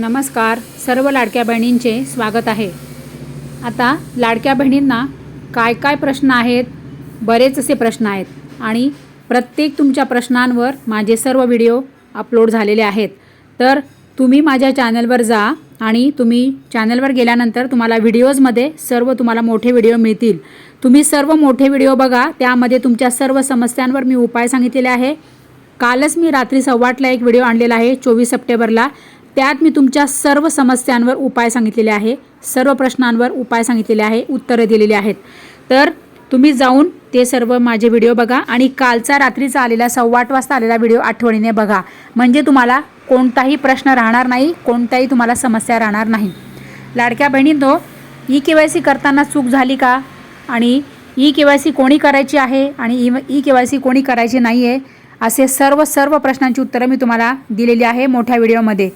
नमस्कार सर्व लाडक्या बहिणींचे स्वागत आहे. आता लाडक्या बहिणींना काय काय प्रश्न आहेत? बरेच असे प्रश्न आहेत आणि प्रत्येक तुमच्या प्रश्नांवर माझे सर्व व्हिडिओ अपलोड झालेले आहेत. तर तुम्ही माझ्या चॅनलवर जा आणि तुम्ही चॅनलवर गेल्यानंतर तुम्हाला व्हिडिओजमध्ये सर्व तुम्हाला मोठे व्हिडिओ मिळतील. तुम्ही सर्व मोठे व्हिडिओ बघा त्यामध्ये तुमच्या सर्व समस्यांवर मी उपाय सांगितलेले आहे. कालच मी रात्री सव्वाटला एक व्हिडिओ आणलेला आहे चोवीस सप्टेंबरला. त्यात मी तुमच्या सर्व समस्यांवर उपाय सांगितलेले आहे सर्व प्रश्नांवर उपाय सांगितलेले आहे उत्तरं दिलेली आहेत. तर तुम्ही जाऊन ते सर्व माझे व्हिडिओ बघा आणि कालचा रात्रीचा आलेला सव्वाट वाजता आलेला व्हिडिओ आठवणीने बघा. म्हणजे तुम्हाला कोणताही प्रश्न राहणार नाही कोणताही तुम्हाला समस्या राहणार नाही. लाडक्या बहिणींनो ई के वाय सी करताना चूक झाली का? आणि ई के वाय सी कोणी करायची आहे आणि ई के वाय सी कोणी करायची नाही आहे असे सर्व सर्व प्रश्नांची उत्तरं मी तुम्हाला दिलेली आहे मोठ्या व्हिडिओमध्ये.